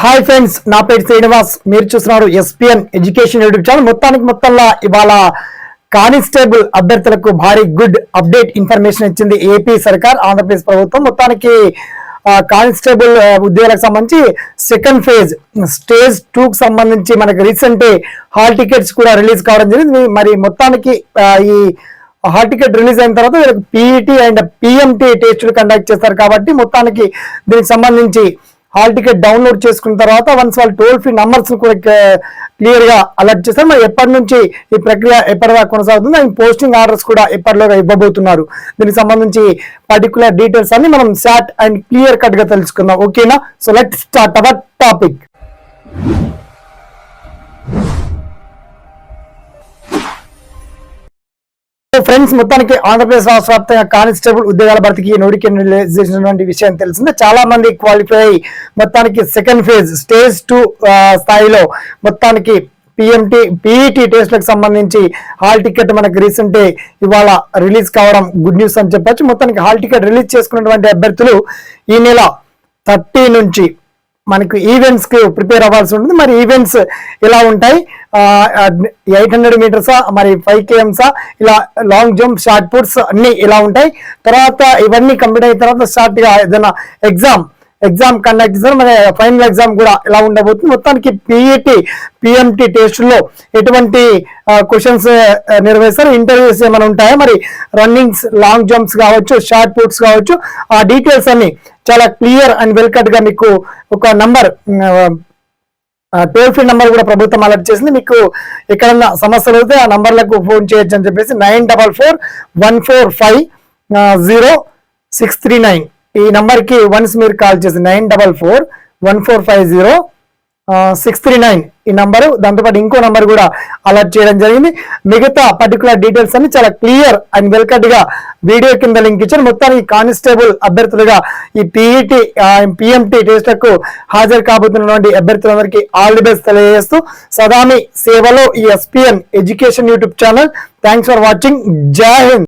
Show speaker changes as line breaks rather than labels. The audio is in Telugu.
హాయ్ ఫ్రెండ్స్ నా పేరు శ్రీనివాస్. మీరు చూస్తున్నారు ఎస్పిఎన్ ఎడ్యుకేషన్ యూట్యూబ్ ఛానల్. మొత్తానికి మొత్తంలో ఇవాళ కానిస్టేబుల్ అభ్యర్థులకు భారీ గుడ్ అప్డేట్ ఇన్ఫర్మేషన్ ఇచ్చింది ఏపీ సర్కార్ ఆంధ్రప్రదేశ్ ప్రభుత్వం. మొత్తానికి కానిస్టేబుల్ ఉద్యోగాలకు సంబంధించి సెకండ్ ఫేజ్ స్టేజ్ టూకి సంబంధించి మనకి రీసెంట్ హాల్ టికెట్స్ కూడా రిలీజ్ కావడం జరిగింది. మరి మొత్తానికి ఈ హాల్ టికెట్ రిలీజ్ అయిన తర్వాత వీళ్ళకి పీఈటీ అండ్ పిఎంటీ టెస్టులు కండక్ట్ చేస్తారు కాబట్టి మొత్తానికి దీనికి సంబంధించి హాల్ టికెట్ డౌన్లోడ్ చేసుకున్న తర్వాత వన్స్ వాళ్ళు టోల్ ఫ్రీ నంబర్స్ కూడా క్లియర్గా అలర్ట్ చేస్తారు. మరి ఎప్పటి నుంచి ఈ ప్రక్రియ ఎప్పటిదాకా కొనసాగుతుంది అండ్ పోస్టింగ్ ఆర్డర్స్ కూడా ఎప్పటిలోగా ఇవ్వబోతున్నారు. దీనికి సంబంధించి పర్టికులర్ డీటెయిల్స్ అన్ని మనం షార్ట్ అండ్ క్లియర్ కట్గా తెలుసుకుందాం. ఓకేనా so let start our topic friends మొత్తానికి ఆంధ్రప్రదేశ్ రాష్ట్ర వ్యాప్తంగా కానిస్టేబుల్ ఉద్యోగాల భర్తీకి నోటిఫికేషన్ చేసినటువంటి విషయం తెలిసిందే. చాలా మంది క్వాలిఫై మొత్తానికి సెకండ్ ఫేజ్ స్టేజ్ టూ స్థాయిలో మొత్తానికి పిఎంటి పీఈటీ టెస్ట్లకు సంబంధించి హాల్ టికెట్ మనకు రీసెంటే ఇవాళ రిలీజ్ కావడం గుడ్ న్యూస్ అని చెప్పొచ్చు. మొత్తానికి హాల్ టికెట్ రిలీజ్ చేసుకున్నటువంటి అభ్యర్థులు ఈ నెల థర్టీ నుంచి మనకు ఈవెంట్స్కి ప్రిపేర్ అవ్వాల్సి ఉంటుంది. మరి ఈవెంట్స్ ఎలా ఉంటాయి? ఎయిట్ హండ్రెడ్ మీటర్సా మరి ఫైవ్ కేఎంసా ఇలా లాంగ్ జంప్ షార్ట్ పుట్స్ అన్ని ఇలా ఉంటాయి? తర్వాత ఇవన్నీ కంప్లీట్ అయిన తర్వాత షార్ట్గా ఏదైనా ఎగ్జామ్ ఎగ్జామ్ కండక్ట్ చేస్తారు మరి ఫైనల్ ఎగ్జామ్ కూడా ఎలా ఉండబోతుంది? మొత్తానికి పీఈటీ పిఎంటీ టెస్టుల్లో ఎటువంటి క్వశ్చన్స్ నిర్వహిస్తారు ఇంటర్వ్యూస్ ఏమైనా ఉంటాయా? మరి రన్నింగ్స్ లాంగ్ జంప్స్ కావచ్చు షార్ట్ పుట్స్ కావచ్చు ఆ డీటెయిల్స్ అన్ని చాలా క్లియర్ అండ్ వెల్కట్గా మీకు ఒక నంబర్ టోల్ ఫ్రీ నంబర్ కూడా ప్రభుత్వం అలర్ట్ చేసింది. మీకు ఎక్కడన్నా సమస్యలు అయితే ఆ నంబర్లకు ఫోన్ చేయొచ్చు అని చెప్పేసి nine double four one four five zero six three nine. ఈ నంబర్కి వన్స్ మీరు కాల్ చేసి nine double four one four five zero six three nine ఈ నంబరు. దాంతోపాటు ఇంకో నంబర్ కూడా అలర్ట్ చేయడం జరిగింది. మిగతా పర్టికులర్ డీటెయిల్స్ అన్ని చాలా క్లియర్ అండ్ వెల్కట్గా వీడియో కింద లింక్ ఇచ్చారు. మొత్తానికి కానిస్టేబుల్ అభ్యర్థులుగా ఈ పీఈటీ పిఎంటీ టెస్ట్లకు హాజరు కాబోతున్నటువంటి అభ్యర్థులందరికీ ఆల్ ది బెస్ట్ తెలియజేస్తూ సదామి సేవలో ఈ SPN education YouTube channel thanks for watching జై హింద్